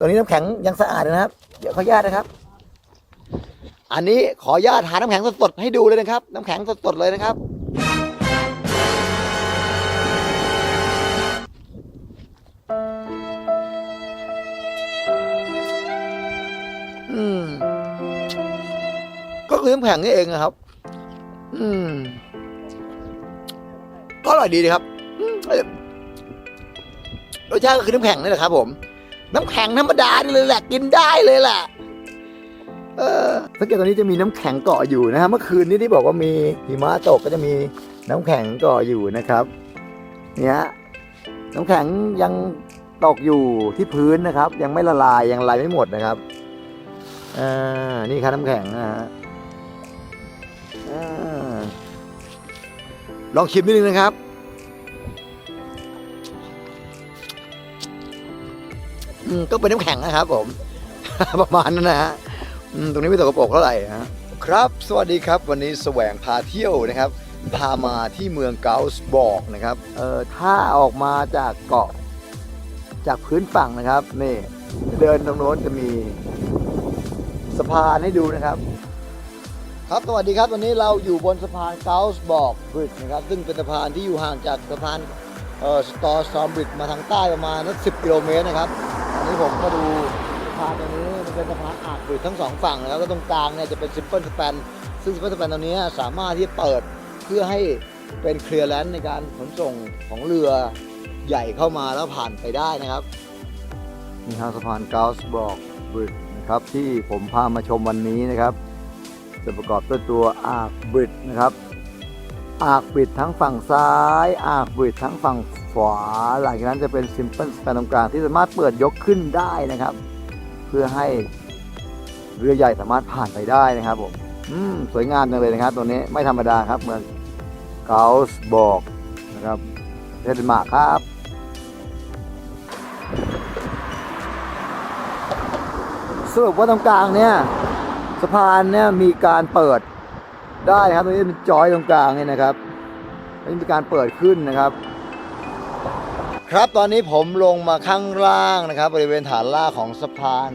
ตรงนี้น้ำแข็งยังสะอาดนะครับ เดี๋ยวขออนุญาตนะครับ อันนี้ขออนุญาตหาน้ำแข็งสดๆให้ดูเลยนะครับ น้ำแข็งสดๆเลยนะครับ อืม ก็คือน้ำแข็งนี่เองนะครับ อืม ก็อร่อยดีนะครับรสชาติก็คือน้ำแข็งนี่แหละครับผม น้ำแข็งธรรมดานี่เลยแหละกินได้เลยแหละเออสังเกตตอนนี้จะมีน้ำแข็งเกาะอยู่นะฮะเมื่อคืนนี้ที่บอกว่ามีหิมะตกก็จะมีน้ำแข็งเกาะอยู่นะครับ เนี่ยน้ำแข็งยังตกอยู่ที่พื้นนะครับ ยังไม่ละลายยังละลายไม่หมดนะครับอ่านี่ครับน้ำแข็งนะฮะลองชิมนิดนึงนะครับ อืมก็เป็นน้ำแข็งนะครับผม ประมาณนั้นนะฮะตรงนี้ไม่ตกกระปรกเท่าไหร่ฮะครับ สวัสดีครับ วันนี้แสวงพาเที่ยวนะครับ พามาที่เมืองเกาส์บอกนะครับเออถ้าออกมาจากเกาะ จากพื้นฝั่งนะครับนี่เดินตรงโน้นจะมีสะพานให้ดูนะครับ ครับสวัสดีครับวันนี้เราอยู่บนสะพานเกาส์บอกบริดนะครับ ซึ่งเป็นสะพานที่อยู่ห่างจากสะพานเอ่อสตอร์ซอมบริดมาทางใต้ประมาณนักสิกิโลเมตรนะครับ ผมก็ดูสะพานตรงนี้มันเป็นสะพานอาดบริดทั้งสองฝั่งนะครับแล้วตรงกลางเนี่ยจะเป็นซิมเปิลสแปนซึ่งซิมเปิลสแปนตรงนี้สามารถที่จะเปิดเพื่อให้เป็นเคลียร์แลนด์ในการขนส่งของเรือใหญ่เข้ามาแล้วผ่านไปได้นะครับนี่ครับสะพานเกาส์บอกบริดนะครับที่ผมพามาชมวันนี้นะครับ จะประกอบด้วยตัวอาร์บริดนะครับ อาร์คบริดทั้งฝั่งซ้าย อาร์คบริดทั้งฝั่งขวา หลังจากนั้นจะเป็นซิมเปิลสแปนตรงกลางที่สามารถเปิดยกขึ้นได้นะครับ เพื่อให้เรือใหญ่สามารถผ่านไปได้นะครับผมอืมสวยงามจังเลยนะครับ ตัวนี้ไม่ธรรมดาครับเมืองเกาส์บอกนะครับเทศเดนมาร์กครับสรุปว่าตรงกลางเนี่ยสะพานเนี่ยมีการเปิด ได้ครับตรงนี้เป็นจอยตรงกลางเนี่ยนะครับแล้วมีการเปิดขึ้นนะครับ ครับตอนนี้ผมลงมาข้างล่างนะครับ บริเวณฐานล่างของสะพาน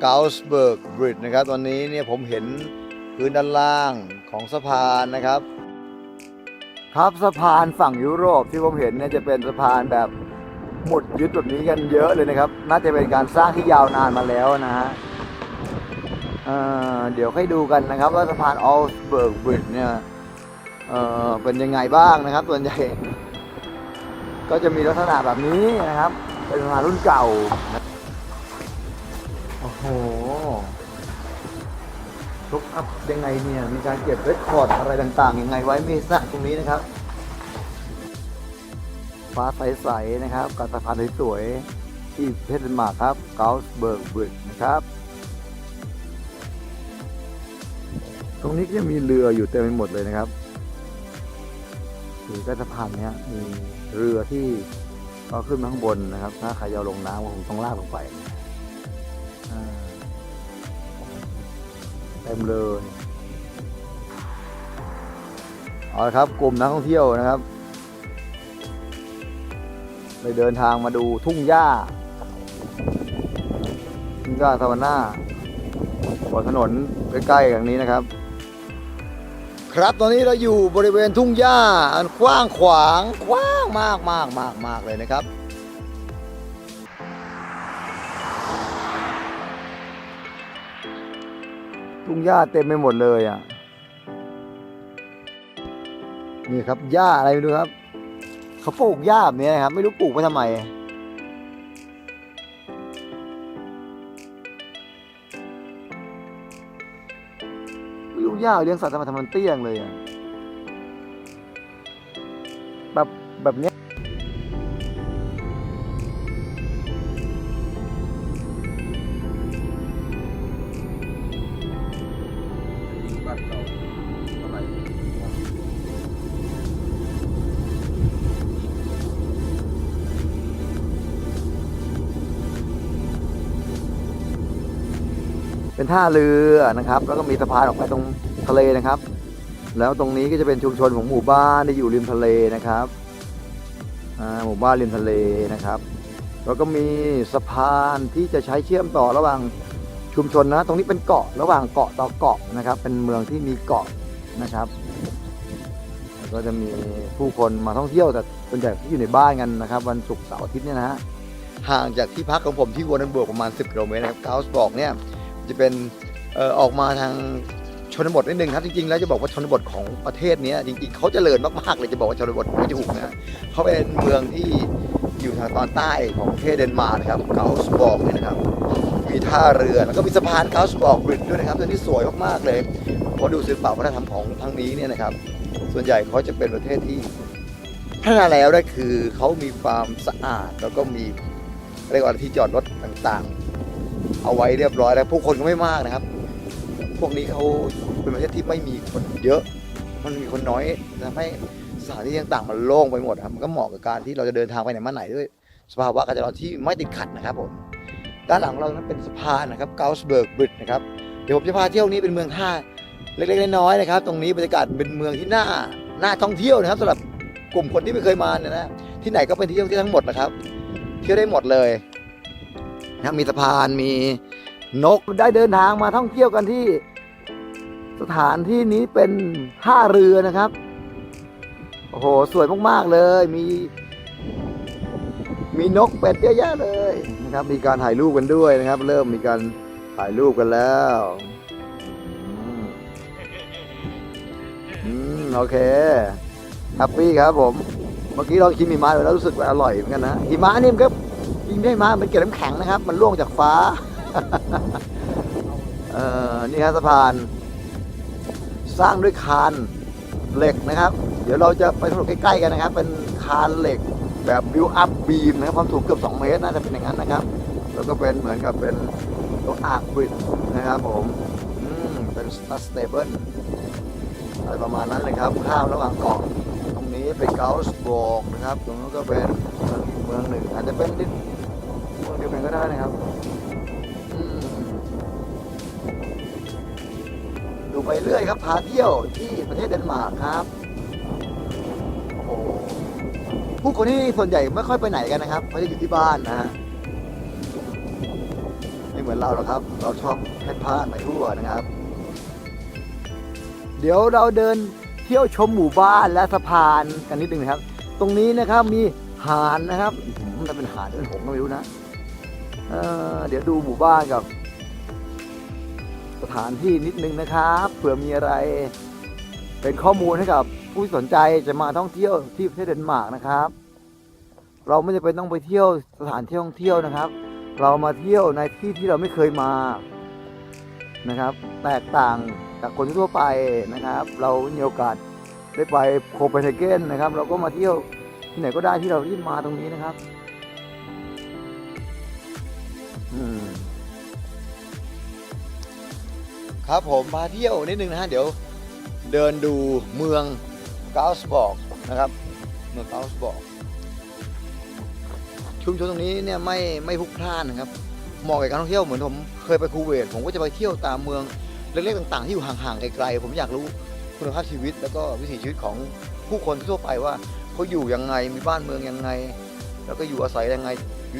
เกาสเบิร์กบริดนะครับ ตอนนี้เนี่ยผมเห็นพื้นด้านล่างของสะพานนะครับ ครับสะพานฝั่งยุโรปที่ผมเห็นเนี่ยจะเป็นสะพานแบบหมุดยึดแบบนี้กันเยอะเลยนะครับ น่าจะเป็นการสร้างที่ยาวนานมาแล้วนะฮะ เดี๋ยวให้ดูกันนะครับ ว่าสะพานออลสเบิร์กบริดเนี่ยเป็นยังไงบ้างนะครับ ส่วนใหญ่ก็จะมีลักษณะแบบนี้นะครับ เป็นสะพานรุ่นเก่าโอ้โหลุกอัพยังไงเนี่ย มีการเก็บเรคคอร์ดอะไรต่างๆ ยังไงไว้ไม่ทราบตรงนี้นะครับ ฟ้าใส ๆ นะครับ กับสะพานสวยๆที่เทศเดนมาร์กครับเกาส์เบิร์กบริดนะครับ ตรงนี้ก็จะมีเรืออยู่เต็มไปหมดเลยนะครับคือใต้สะพานเนี้ยมีเรือที่ก็ขึ้นมาข้างบนนะครับ ถ้าใครจะลงน้ำก็คงต้องลากลงไปเต็มเลยเอาละครับ กลุ่มนักท่องเที่ยวนะครับไปเดินทางมาดูทุ่งหญ้าทุ่งหญ้าซาวาน่าบนถนนใกล้ๆอย่างนี้นะครับ ครับ ตอนนี้เราอยู่บริเวณทุ่งหญ้าอันกว้างขวางกว้างมากมากมากมากเลยนะครับ ทุ่งหญ้าเต็มไปหมดเลยอะนี่ครับหญ้าอะไรไม่รู้ครับ เขาปลูกหญ้าแบบนี้นะครับ ไม่รู้ปลูกไปทำไม ยากเลี้ยงสัตว์ทำไมทำมันเตี้ยงเลยอะแบบแบบเนี้ยยิงบ้านเราเท่าไหร่เป็นท่าเรือนะครับ แล้วก็มีสะพานออกไปตรง ทะเลนะครับ แล้วตรงนี้ก็จะเป็นชุมชนของหมู่บ้านที่อยู่ริมทะเลนะครับหมู่บ้านริมทะเลนะครับแล้วก็มีสะพานที่จะใช้เชื่อมต่อระหว่างชุมชนนะ ตรงนี้เป็นเกาะระหว่างเกาะต่อเกาะนะครับ เป็นเมืองที่มีเกาะนะครับ ก็จะมีผู้คนมาท่องเที่ยวแต่ส่วนใหญ่ที่อยู่ในบ้านกันนะครับ วันศุกร์เสาร์อาทิตย์เนี่ยนะฮะห่างจากที่พักของผมที่วอนันเบิร์กประมาณ 10กิโลเมตรนะครับเกาส์บอกเนี่ยจะเป็นออกมาทาง นบทนิดนึงครับจริงๆแล้วจะบอกว่าชนบทของประเทศนี้จริงๆเขาเจริญมากๆเลยจะบอกว่าชนบทไม่ถูกนะเขาเป็นเมืองที่อยู่ทางตอนใต้ของประเทศเดนมาร์กนะครับเกาสบอกเนี่ยนะครับมีท่าเรือแล้วก็มีสะพานเกาสบอกบริดด้วยนะครับตัวนี้สวยมากๆเลยพอดูศิลปะวัฒนธรรมของทางนี้เนี่ยนะครับ ส่วนใหญ่เขาจะเป็นประเทศที่พัฒนาแล้วได้คือเขามีความสะอาดแล้วก็มีเรียกว่าที่จอดรถต่างๆ เอาไว้เรียบร้อยแล้วผู้คนก็ไม่มากนะครับ พวกนี้เขาเป็นประเทศที่ไม่มีคนเยอะ มันมีคนน้อยทำให้สถานที่ต่างๆมันโล่งไปหมดครับมันก็เหมาะกับการที่เราจะเดินทางไปไหนมาไหนด้วย สภาวะการจราจรที่ไม่ติดขัดนะครับผมด้านหลังเรานั้นเป็นสะพานนะครับเกาสเบิร์กบริดนะครับเดี๋ยวผมจะพาเที่ยวนี้เป็นเมืองท่าเล็กๆน้อยๆนะครับ ตรงนี้บรรยากาศเป็นเมืองที่น่าน่าท่องเที่ยวนะครับสำหรับกลุ่มคนที่ไม่เคยมาเนี่ยนะที่ไหนก็เป็นที่เที่ยวที่ทั้งหมดนะครับ เที่ยวได้หมดเลยนะมีสะพานมี นกได้เดินทางมาท่องเที่ยวกันที่ สถานที่นี้เป็นท่าเรือนะครับ โอ้โห สวยมาก ๆ เลย มี มีนกเป็ดเยอะแยะเลยนะครับ มีการถ่ายรูปกันด้วยนะครับ เริ่มมีการถ่ายรูปกันแล้วอืมโอเคแฮปปี้ครับผม เมื่อกี้ลองชิมหิมะไปแล้วรู้สึกว่าอร่อยเหมือนกันนะหิมะนี่มันก็จริงไม่ใช่หิมะมันเกล็ดน้ำแข็งนะครับ มันร่วงจากฟ้า เออนี่ครับสะพาน สร้างด้วยคานเหล็กนะครับ เดี๋ยวเราจะไปสำรวจใกล้ๆกันนะครับ เป็นคานเหล็กแบบบิวอัพบีมนะครับความสูงเกือบ 2 เมตรน่าจะเป็นอย่างนั้นนะครับ แล้วก็เป็นเหมือนกับเป็นตัวอาร์คบริดนะครับผมอืมเป็นสเตเบิลอะไรประมาณนั้นเลยครับข้ามระหว่างเกาะตรงนี้เป็นเกาส์บวกนะครับ ตรงนั้นก็เป็นเมืองหนึ่งอาจจะเป็นนิเมืองเดียวกันก็ได้นะครับ ไปเรื่อยครับพาเที่ยวที่ประเทศเดนมาร์กครับโอ้ผู้คนที่ส่วนใหญ่ไม่ค่อยไปไหนกันนะครับเขาจะอยู่ที่บ้านนะฮะไม่เหมือนเราหรอกครับ เราชอบแค่พลาดไปทั่วนะครับ เดี๋ยวเราเดินเที่ยวชมหมู่บ้านและสะพานกันนิดนึงนะครับ ตรงนี้นะครับมีหาดนะครับมันเป็นหาดหรือเป็นหงก็ไม่รู้นะเเดี๋ยวดูหมู่บ้านกับ สถานที่นิดนึงนะครับเผื่อมีอะไร เป็นข้อมูลให้กับผู้สนใจจะมาท่องเที่ยวที่ประเทศเดนมาร์กนะครับ เราไม่จำเป็นต้องไปเที่ยวสถานที่ท่องเที่ยวนะครับ เรามาเที่ยวในที่ที่เราไม่เคยมานะครับ แตกต่างจากคนทั่วไปนะครับ เรามีโอกาสได้ไปโคเปนเฮเกนนะครับ เราก็มาเที่ยวที่ไหนก็ได้ที่เราที่มาตรงนี้นะครับ อืม ครับผมพาเที่ยวนิดนึงนะฮะเดี๋ยวเดินดูเมืองเกาสบอกนะครับ เมืองเกาสบอกชุมชนตรงนี้เนี่ยไม่ไม่พลุกพล่านนะครับเหมาะกับการท่องเที่ยวเหมือนผมเคยไปคูเวตผมก็จะไปเที่ยวตามเมืองเล็กๆต่าง ๆ ที่อยู่ห่างๆไกลๆผมอยากรู้คุณภาพชีวิต แล้วก็วิถีชีวิตของผู้คนทั่วไปว่าเขาอยู่ยังไงมีบ้านเมืองยังไง แล้วก็อยู่อาศัยยังไง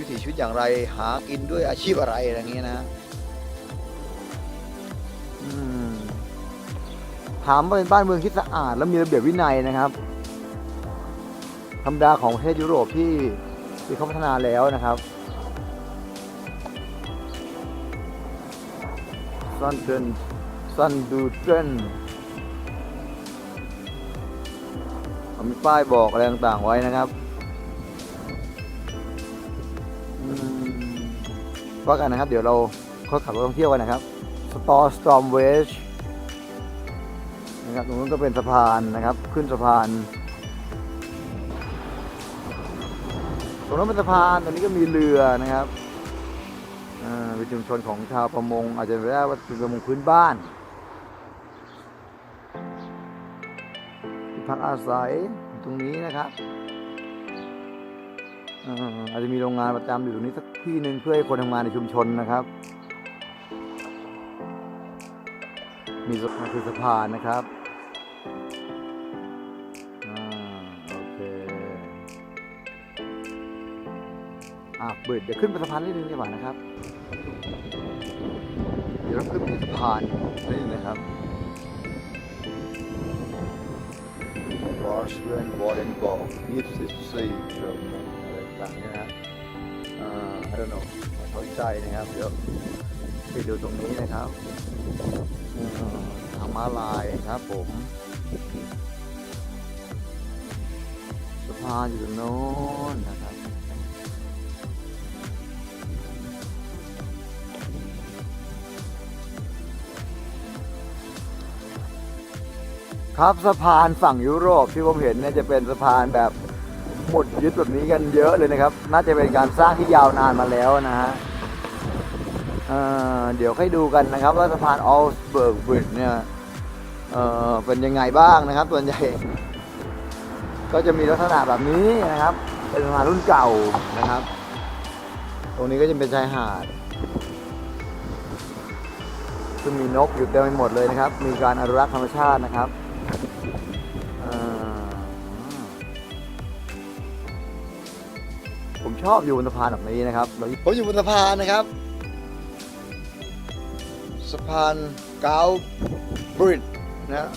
วิถีชีวิตอย่างไร หากินด้วยอาชีพอะไรอะไรอย่างเงี้ยนะ ถามว่าเป็นบ้านเมืองที่สะอาด และมีระเบียบวินัยนะครับธรรมดาของประเทศยุโรปที่ที่เขาพัฒนาแล้วนะครับซันเดนซันดูเทนมีป้ายบอกอะไรต่างๆไว้นะครับว่ากันนะครับ เดี๋ยวเราค่อยขับรถท่องเที่ยวกันนะครับสตอร์สตอมเวช นะครับตรงนู้นก็เป็นสะพานนะครับ ขึ้นสะพาน ตรงนั้นเป็นสะพานตรงนี้ก็มีเรือนะครับอ่าเป็นชุมชนของชาวประมง อาจจะเรียกว่าเป็นประมงพื้นบ้านที่พักอาศัยตรงนี้นะครับอ่าอาจจะมีโรงงานประจำอยู่ตรงนี้สักที่หนึ่งเพื่อให้คนทำงานในชุมชนนะครับ มีสะพานคือสะพานนะครับ เบิดเดี๋ยวขึ้นไปสะพานนิดนึงดีกว่านะครับ เดี๋ยวเราขึ้นไปสะพานนิดนึงนะครับบอสเรนบอร์เดนบอก24กิโลเมอะไรต่างๆเนี่ยนะอ่า I don't know ข้าใจนะครับ เดี๋ยวไปดูตรงนี้นะครับอืมทางม้าลายครับผมสะพานอยู่ตรงโน้นนะครับ ครับสะพานฝั่งยุโรปที่ผมเห็นเนี่ยจะเป็นสะพานแบบหมดยึดแบบนี้กันเยอะเลยนะครับ น่าจะเป็นการสร้างที่ยาวนานมาแล้วนะฮะเเดี๋ยวให้ดูกันนะครับ ว่าสะพานออลสเบิร์กบริดเนี่ยเเป็นยังไงบ้างนะครับส่วนใหญ่ก็จะมีลักษณะแบบนี้นะครับ เป็นสะพานรุ่นเก่านะครับ ตรงนี้ก็จะเป็นชายหาดซึ่งมีนกอยู่เต็มไปหมดเลยนะครับ มีการอนุรักษ์ธรรมชาตินะครับ ชอบอยู่บนสะพานแบบนี้นะครับผมอยู่บนสะพานนะครับ สะพานเกาบริดนะ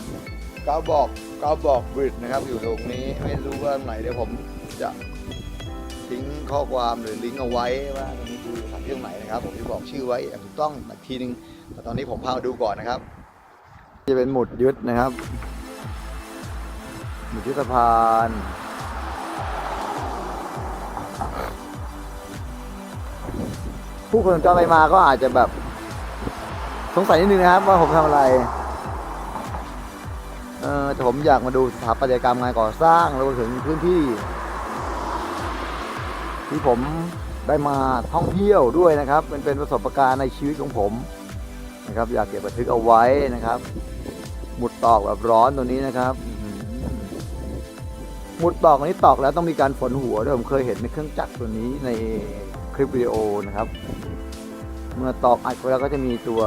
เกาบอกเกาบอกบริดนะครับ อยู่ตรงนี้ไม่รู้ว่าไหนเดี๋ยวผมจะทิ้งข้อความหรือลิงก์เอาไว้ว่าตรงนี้คือสถานที่ตรงไหนนะครับ ผมจะบอกชื่อไว้อย่างถูกต้องอีกทีนึงแต่ตอนนี้ผมพามาดูก่อนนะครับ จะเป็นหมุดยึดนะครับ หมุดยึดสะพาน ผู้คนจะไปมาก็อาจจะแบบ สงสัยนิดนึงนะครับว่าผมทำอะไรเออแต่ผมอยากมาดูสถาปัตยกรรมงานก่อสร้างรวมถึงพื้นที่ ที่ผมได้มาท่องเที่ยวด้วยนะครับเป็นเป็นประสบการณ์ในชีวิตของผมนะครับ อยากเก็บบันทึกเอาไว้นะครับ หมุดตอกแบบร้อนตัวนี้นะครับหมุดตอกอันนี้ตอกแล้วต้องมีการฝนหัวด้วยผมเคยเห็นในเครื่องจักรตัวนี้ใน ลิปวิดีโอนะครับ เมื่อตอกอัดไปแล้วก็จะมีตัว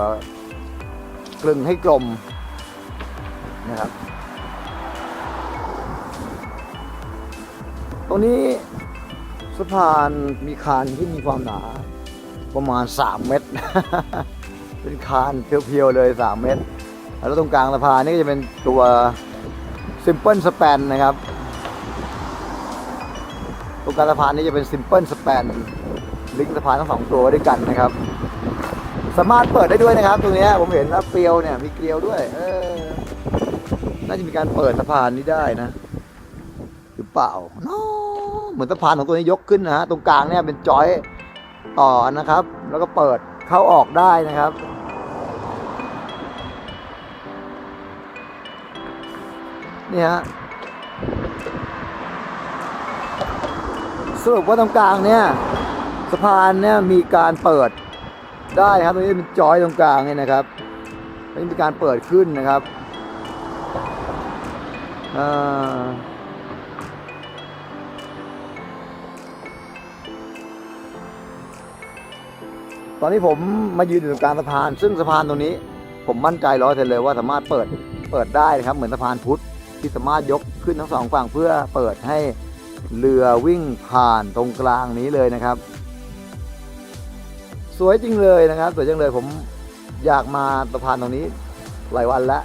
กลึงให้กลมนะครับ ตรงนี้สะพานมีคานที่มีความหนาประมาณ 3 เมตร เป็นคานเพียวๆเลย 3 เมตร แล้วตรงกลางสะพานนี่ก็จะเป็นตัว Simple Span นะครับ ตรงกลางสะพานนี่จะเป็น Simple Span ลิงก์สะพานทั้งสองตัวด้วยกันนะครับ สามารถเปิดได้ด้วยนะครับ ตรงนี้ผมเห็นแล้วเกลียวเนี่ยมีเกลียวด้วย เออ น่าจะมีการเปิดสะพานนี้ได้นะ หรือเปล่าเนาะเหมือนสะพานของตัวนี้ยกขึ้นนะฮะตรงกลางเนี่ยเป็นจอยต่อนะครับ แล้วก็เปิดเข้าออกได้นะครับนี่ฮะสรุปว่าตรงกลางเนี่ยะพานเนี่ยมีการเปิดได้นะครับตรงนี้เป็นจอยตรงกลางเนี่ยนะครับไม่มีการเปิดขึ้นนะครับอตอนนี้ผมมายืนอยู่ตรงกลางสะพาน ซึ่งสะพานตรงนี้ ผมมั่นใจร้อยเเลยว่าสามารถเปิดเปิดได้นะครับ เหมือนสะพานพุทธที่สามารถยกขึ้นทั้งสองฝั่งเพื่อเปิดให้เรือวิ่งผ่านตรงกลางนี้เลยนะครับ สวยจริงเลยนะครับ สวยจังเลยผมอยากมาสะพานตรงนี้หลายวันแล้ว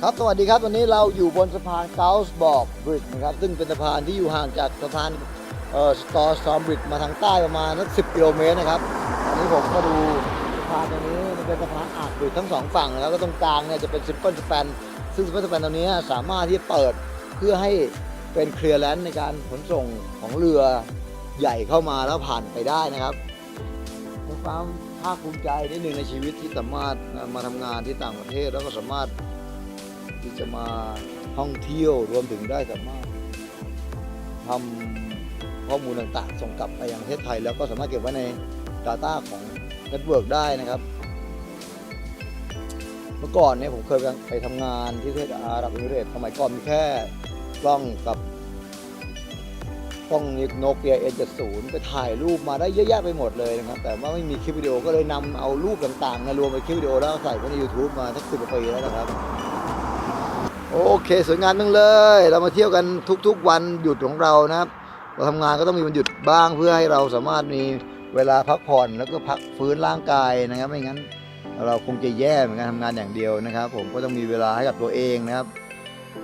ครับสวัสดีครับวันนี้เราอยู่บนสะพานเกาส์บอกบริดนะครับ ซึ่งเป็นสะพานที่อยู่ห่างจากสะพานเอ่อสตอร์ซอมบริดมาทางใต้ประมาณสักสิกิโลเมตรนะครับอันนี้ผมมาดูสะพานตรงนี้มันเป็นสะพานอาดบริดทั้งสองฝั่งนะครับแล้วตรงกลางเนี่ยจะเป็นซิมเปิลสแปนซึ่งซิมเปิลสแปนตรงนี้สามารถที่จะเปิดเพื่อให้เป็นเคลียร์แลนด์ในการขนส่งของเรือใหญ่เข้ามาแล้วผ่านไปได้นะครับ ความภาคภูมิใจนิดหนึ่งในชีวิตที่สามารถมาทำงานที่ต่างประเทศแล้วก็สามารถที่จะมาท่องเที่ยวรวมถึงได้สามารถทำข้อมูลต่างๆ ส่งกลับไปยังประเทศไทย แล้วก็สามารถเก็บไว้ใน Data ของเน็ตเวิร์กได้นะครับ เมื่อก่อนเนี่ยผมเคยไปทำงานที่ประเทศอาหรับเอมิเรตส์สมัยก่อนมีแค่กล้องกับ กล้องโนเกีย N70 ไปถ่ายรูปมาได้เยอะแยะไปหมดเลยนะครับ แต่ว่าไม่มีคลิปวิดีโอก็เลยนำเอารูปต่างๆมารวมเป็นคลิปวิดีโอแล้วใส่ไว้ใน YouTube มาสักสิบปีแล้วนะครับ โอเค สวยงามจังเลย เรามาเที่ยวกันทุกๆวันหยุดของเรานะครับเราทำงานก็ต้องมีวันหยุดบ้างเพื่อให้เราสามารถมีเวลาพักผ่อนแล้วก็พักฟื้นร่างกายนะครับไม่งั้น เราคงจะแย่เหมือนกันทำงานอย่างเดียวนะครับ ผมก็ต้องมีเวลาให้กับตัวเองนะครับ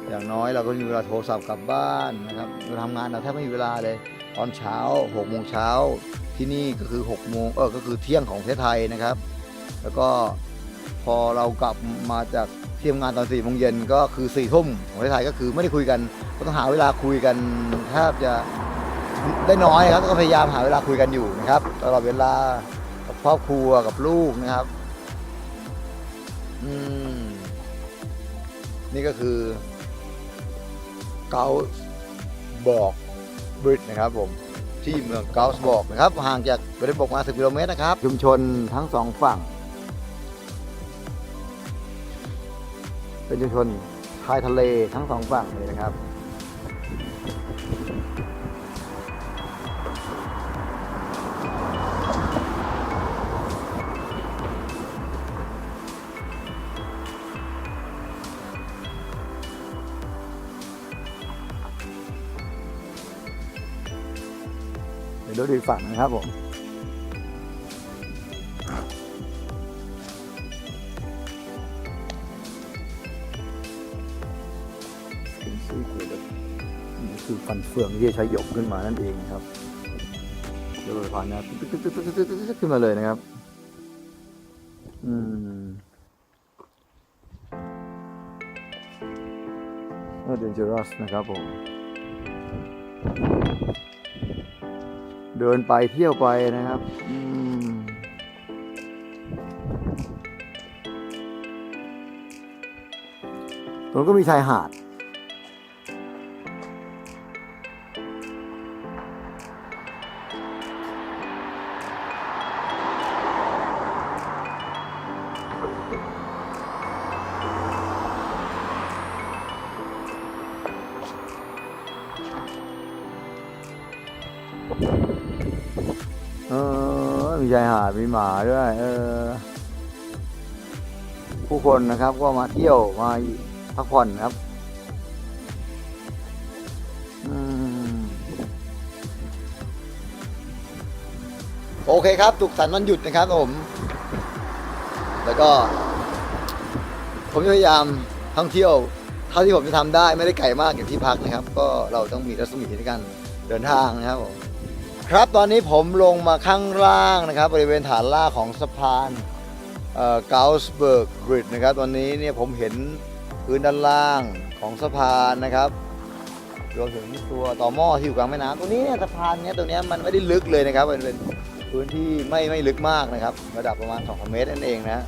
อย่างน้อยเราก็มีเวลาโทรศัพท์กลับบ้านนะครับเราทำงานเราแทบไม่มีเวลาเลย ตอนเช้า6โมงเช้าที่นี่ก็คือ6โมงเออก็คือเที่ยงของประเทศไทยนะครับ แล้วก็พอเรากลับมาจากที่ทำงานตอน4โมงเย็นก็คือ4ทุ่มของประเทศไทยก็คือไม่ได้คุยกันก็ต้องหาเวลาคุยกันแทบจะได้น้อยครับก็พยายามหาเวลาคุยกันอยู่นะครับตลอดเวลากับครอบครัวกับลูกนะครับ อืม นี่ก็คือ เกาบอกบริดนะครับผมที่เมืองเกาส์บอกนะครับ ห่างจากบริบอกมา 10กิโลเมตรนะครับ ชุมชนทั้งสองฝั่ง เป็นชุมชนชายทะเลทั้งสองฝั่งเลยนะครับ ยวดูดีกฝั่งนะครับผมถึงซี่คุยแล้วนี่คือฟันเฟืองที่จะใช้หยกขึ้นมานั่นเองครับเดี๋ยวเราผ่านนะตึ๊กตึ๊กตึ๊กตึ๊กตึ๊กตึ๊กตึ๊กขึ้นมาเลยนะครับ อืมน่าเดนเจอรัสนะครับผม เดินไปเที่ยวไปนะครับตรงนั้ก็มีชายหาดเออ มีชายหาดมีหมาด้วย เออ ผู้คนนะครับก็มาเที่ยวมาพักผ่อนครับอโอเคครับสุขสันต์วันหยุดนะครับผม แล้วก็ ผมพยายามท่องเที่ยวเท่าที่ผมจะทำได้ไม่ได้ไกลมากอย่างที่พักนะครับ ก็เราต้องมีรัศมีในการเดินทางนะครับผม ครับตอนนี้ผมลงมาข้างล่างนะครับ บริเวณฐานล่างของสะพานเกาสเบิร์กบริดนะครับตอนนี้เนี่ยผมเห็นพื้นด้านล่างของสะพานนะครับรวมถึงตัวต่อหม้อที่อยู่กลางแม่น้ำตรงนี้เนี่ยสะพานเนี้ยตรงเนี้ยมันไม่ได้ลึกเลยนะครับมันเป็นพื้นที่ไม่ไม่ลึกมากนะครับ ระดับประมาณ2เมตรนั่นเองนะ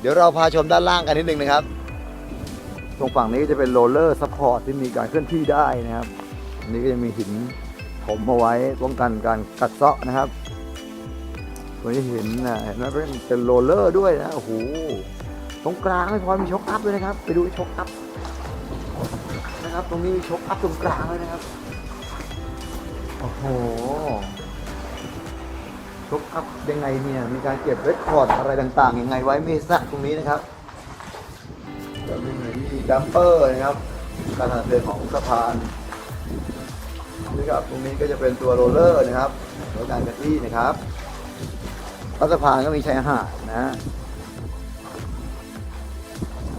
เดี๋ยวเราพาชมด้านล่างกันนิดนึงนะครับ ตรงฝั่งนี้จะเป็นโรลเลอร์ซัพพอร์ตที่มีการเคลื่อนที่ได้นะครับอันนี้ก็จะมีหิน ผมเอาไว้ป้องกันการกัดเซาะนะครับตัวนี้เห็นนะเห็นไหมเป็นเป็นโรลเลอร์ด้วยนะโอ้โหตรงกลางไม่พอมีช็อคอัพด้วยนะครับ ไปดูช็อคอัพนะครับ ตรงนี้มีช็อคอัพตรงกลางเลยนะครับโอ้โหช็อคอัพยังไงเนี่ยมีการเก็บเรคคอร์ดอะไรต่างๆยังไงไว้ไม่ทราบตรงนี้นะครับแล้วมีมีดัมเปอร์นะครับการทางเดินของสะพาน นี่ครับตรงนี้ก็จะเป็นตัวโรลเลอร์นะครับรถการกระที่นะครับรัฐสะพานก็มีชายหาดนะ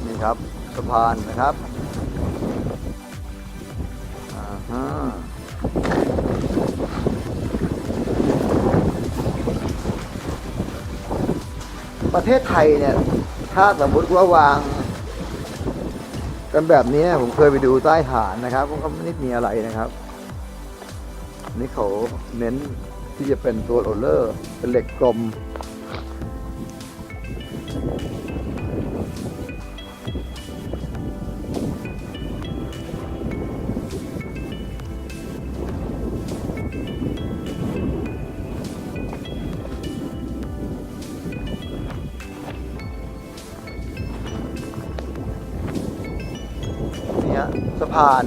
นี่ครับสะพานนะครับอ่าฮะประเทศไทยเนี่ย ถ้าสมมติว่าวางกันแบบนี้ผมเคยไปดูใต้ฐานนะครับก็ไม่ได้มีอะไรนะครับ นี่เขาเน้นที่จะเป็นตัวโรลเลอร์ เป็นเหล็กกลม นี่ฮะสะพาน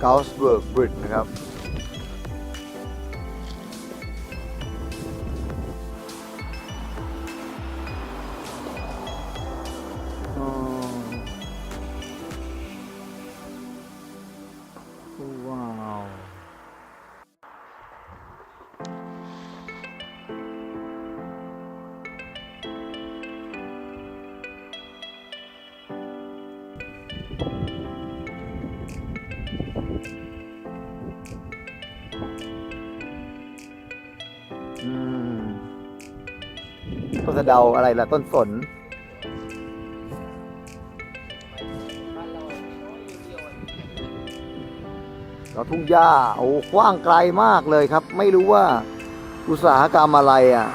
เกาสเบิร์กบริดจ์นะครับ ว้าวต้นสะเดาอะไรล่ะ ต้นสน เราทุ่งหญ้าโอ้กว้างไกลมากเลยครับ ไม่รู้ว่าอุตสาหกรรมอะไรอะ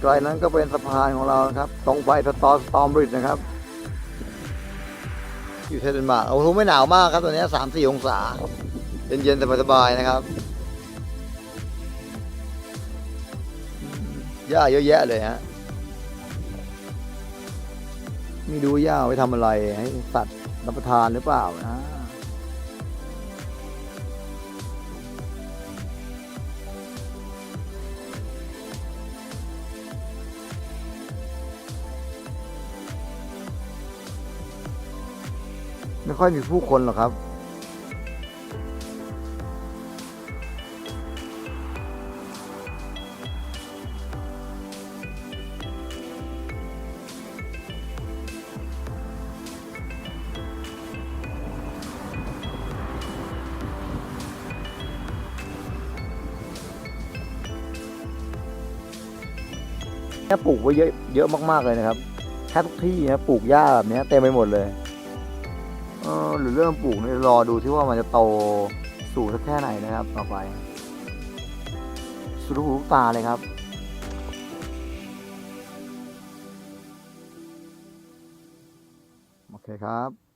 ไกลๆนั้นก็เป็นสะพานของเรานะครับ ตรงไปสตอสตอมบริดจ์นะครับ อยู่เทเดนมาร์กโอ้โหไม่หนาวมากครับตอนนี้สามสี่องศา เย็นๆสบายๆนะครับหญ้าเยอะแยะเลยฮะ ไม่รู้ย่าเอาไว้ทำอะไร ให้สัตว์รับประทานหรือเปล่านะไม่ค่อยมีผู้คนหรอกครับ นี่ปลูกไว้เยอะเยอะมากๆเลยนะครับแทบทุกที่นะปลูกหญ้าแบบนี้เต็มไปหมดเลยเออหรือเริ่มปลูกนี่รอดูที่ว่ามันจะโตสูงสักแค่ไหนนะครับ ต่อไป สุดหูลูกตาเลยครับโอเคครับ